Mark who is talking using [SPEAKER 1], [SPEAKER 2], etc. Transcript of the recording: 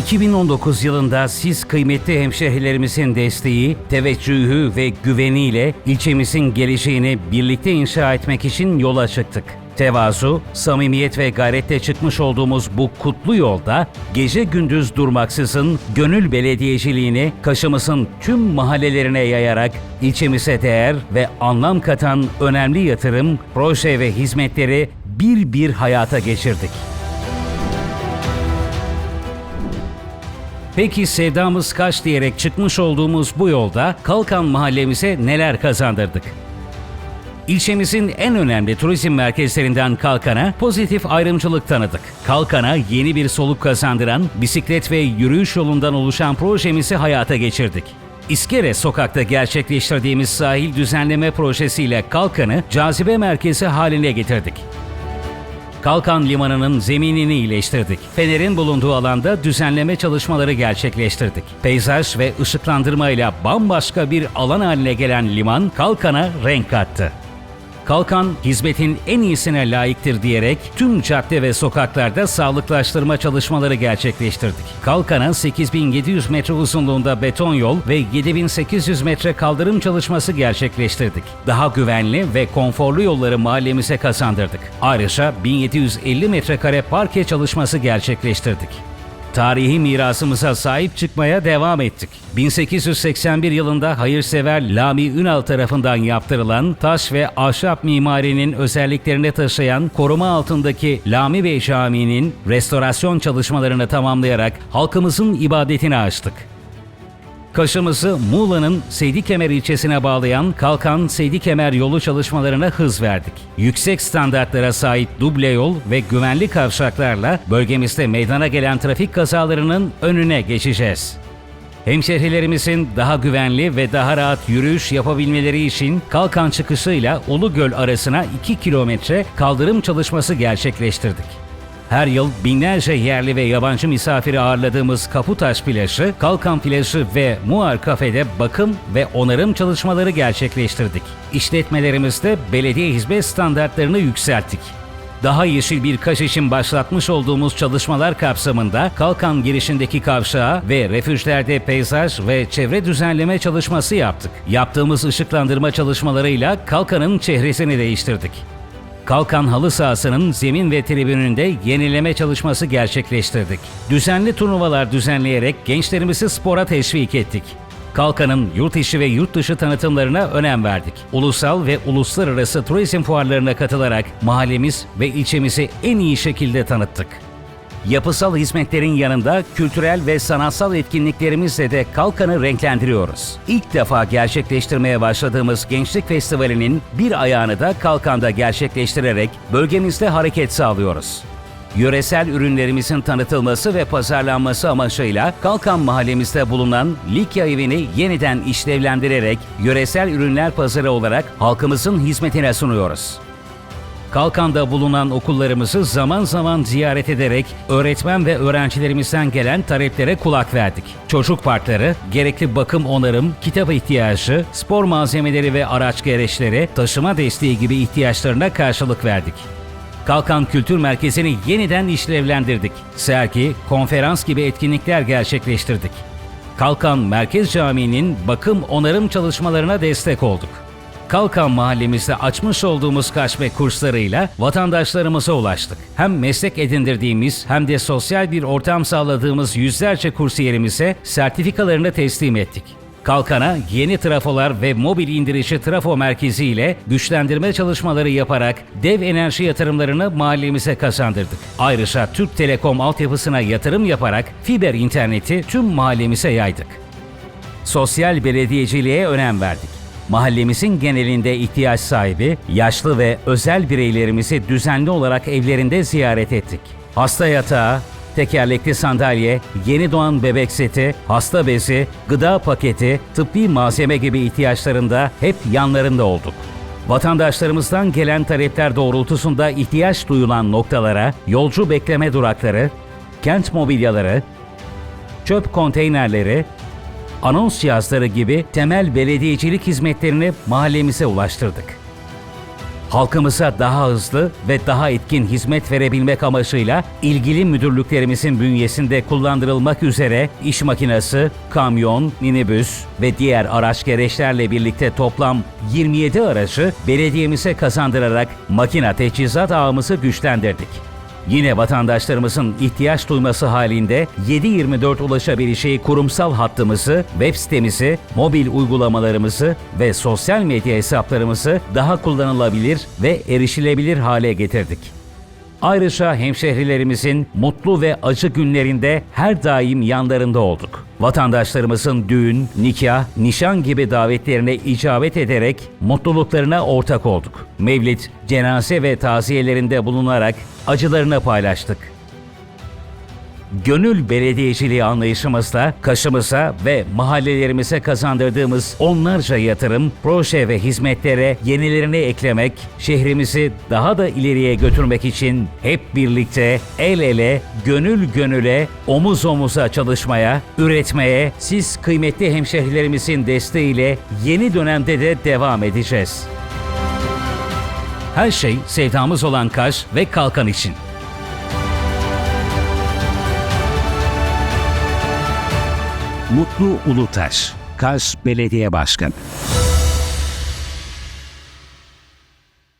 [SPEAKER 1] 2019 yılında siz kıymetli hemşehrilerimizin desteği, teveccühü ve güveniyle ilçemizin geleceğini birlikte inşa etmek için yola çıktık. Tevazu, samimiyet ve gayretle çıkmış olduğumuz bu kutlu yolda gece gündüz durmaksızın gönül belediyeciliğini Kaş'ımızın tüm mahallelerine yayarak ilçemize değer ve anlam katan önemli yatırım, proje ve hizmetleri bir bir hayata geçirdik. Peki sevdamız kaç diyerek çıkmış olduğumuz bu yolda Kalkan mahallemize neler kazandırdık? İlçemizin en önemli turizm merkezlerinden Kalkan'a pozitif ayrımcılık tanıdık. Kalkan'a yeni bir soluk kazandıran bisiklet ve yürüyüş yolundan oluşan projemizi hayata geçirdik. İskele sokakta gerçekleştirdiğimiz sahil düzenleme projesiyle Kalkan'ı cazibe merkezi haline getirdik. Kalkan Limanı'nın zeminini iyileştirdik. Fener'in bulunduğu alanda düzenleme çalışmaları gerçekleştirdik. Peyzaj ve ışıklandırmayla bambaşka bir alan haline gelen liman Kalkan'a renk kattı. Kalkan, hizmetin en iyisine layıktır diyerek tüm cadde ve sokaklarda sağlıklaştırma çalışmaları gerçekleştirdik. Kalkan'a 8700 metre uzunluğunda beton yol ve 7800 metre kaldırım çalışması gerçekleştirdik. Daha güvenli ve konforlu yolları mahallemize kazandırdık. Ayrıca 1750 metrekare parke çalışması gerçekleştirdik. Tarihi mirasımıza sahip çıkmaya devam ettik. 1881 yılında hayırsever Lami Ünal tarafından yaptırılan taş ve ahşap mimarinin özelliklerini taşıyan koruma altındaki Lami Bey Camii'nin restorasyon çalışmalarını tamamlayarak halkımızın ibadetini açtık. Kaşımızı Muğla'nın Seydikemer ilçesine bağlayan Kalkan Seydikemer yolu çalışmalarına hız verdik. Yüksek standartlara sahip duble yol ve güvenli kavşaklarla bölgemizde meydana gelen trafik kazalarının önüne geçeceğiz. Hemşehrilerimizin daha güvenli ve daha rahat yürüyüş yapabilmeleri için Kalkan çıkışıyla Ulugöl arasına 2 kilometre kaldırım çalışması gerçekleştirdik. Her yıl binlerce yerli ve yabancı misafiri ağırladığımız Kaputaş Plajı, Kalkan Plajı ve Muar Kafe'de bakım ve onarım çalışmaları gerçekleştirdik. İşletmelerimizde belediye hizmet standartlarını yükselttik. Daha yeşil bir Kaş için başlatmış olduğumuz çalışmalar kapsamında Kalkan girişindeki kavşağa ve refüjlerde peyzaj ve çevre düzenleme çalışması yaptık. Yaptığımız ışıklandırma çalışmalarıyla Kalkan'ın çehresini değiştirdik. Kalkan halı sahasının zemin ve tribününde yenileme çalışması gerçekleştirdik. Düzenli turnuvalar düzenleyerek gençlerimizi spora teşvik ettik. Kalkan'ın yurt içi ve yurt dışı tanıtımlarına önem verdik. Ulusal ve uluslararası turizm fuarlarına katılarak mahallemiz ve ilçemizi en iyi şekilde tanıttık. Yapısal hizmetlerin yanında kültürel ve sanatsal etkinliklerimizle de Kalkan'ı renklendiriyoruz. İlk defa gerçekleştirmeye başladığımız Gençlik Festivali'nin bir ayağını da Kalkan'da gerçekleştirerek bölgemizde hareket sağlıyoruz. Yöresel ürünlerimizin tanıtılması ve pazarlanması amacıyla Kalkan mahallemizde bulunan Likya evini yeniden işlevlendirerek yöresel ürünler pazarı olarak halkımızın hizmetine sunuyoruz. Kalkan'da bulunan okullarımızı zaman zaman ziyaret ederek öğretmen ve öğrencilerimizden gelen taleplere kulak verdik. Çocuk parkları, gerekli bakım onarım, kitap ihtiyacı, spor malzemeleri ve araç gereçleri, taşıma desteği gibi ihtiyaçlarına karşılık verdik. Kalkan Kültür Merkezi'ni yeniden işlevlendirdik. Sergi, konferans gibi etkinlikler gerçekleştirdik. Kalkan Merkez Camii'nin bakım onarım çalışmalarına destek olduk. Kalkan mahallemizde açmış olduğumuz kaçme kurslarıyla vatandaşlarımıza ulaştık. Hem meslek edindirdiğimiz hem de sosyal bir ortam sağladığımız yüzlerce kursiyerimize sertifikalarını teslim ettik. Kalkan'a yeni trafolar ve mobil indirişi trafo merkezi ile güçlendirme çalışmaları yaparak dev enerji yatırımlarını mahallemize kazandırdık. Ayrıca Türk Telekom altyapısına yatırım yaparak fiber interneti tüm mahallemize yaydık. Sosyal belediyeciliğe önem verdik. Mahallemizin genelinde ihtiyaç sahibi, yaşlı ve özel bireylerimizi düzenli olarak evlerinde ziyaret ettik. Hasta yatağı, tekerlekli sandalye, yeni doğan bebek seti, hasta bezi, gıda paketi, tıbbi malzeme gibi ihtiyaçlarında hep yanlarında olduk. Vatandaşlarımızdan gelen talepler doğrultusunda ihtiyaç duyulan noktalara yolcu bekleme durakları, kent mobilyaları, çöp konteynerleri, anons cihazları gibi temel belediyecilik hizmetlerini mahallemize ulaştırdık. Halkımıza daha hızlı ve daha etkin hizmet verebilmek amacıyla ilgili müdürlüklerimizin bünyesinde kullandırılmak üzere iş makinesi, kamyon, minibüs ve diğer araç gereçlerle birlikte toplam 27 aracı belediyemize kazandırarak makina teçhizat ağımızı güçlendirdik. Yine vatandaşlarımızın ihtiyaç duyması halinde 7/24 ulaşabileceği kurumsal hattımızı, web sitemizi, mobil uygulamalarımızı ve sosyal medya hesaplarımızı daha kullanılabilir ve erişilebilir hale getirdik. Ayrıca hemşehrilerimizin mutlu ve acı günlerinde her daim yanlarında olduk. Vatandaşlarımızın düğün, nikah, nişan gibi davetlerine icabet ederek mutluluklarına ortak olduk. Mevlid, cenaze ve taziyelerinde bulunarak acılarını paylaştık. Gönül belediyeciliği anlayışımızla Kaş'ımıza ve mahallelerimize kazandırdığımız onlarca yatırım, proje ve hizmetlere yenilerini eklemek, şehrimizi daha da ileriye götürmek için hep birlikte el ele, gönül gönüle, omuz omuza çalışmaya, üretmeye, siz kıymetli hemşehrilerimizin desteğiyle yeni dönemde de devam edeceğiz. Her şey sevdamız olan Kaş ve Kalkan için.
[SPEAKER 2] Mutlu Ulutaş, Kars Belediye Başkanı.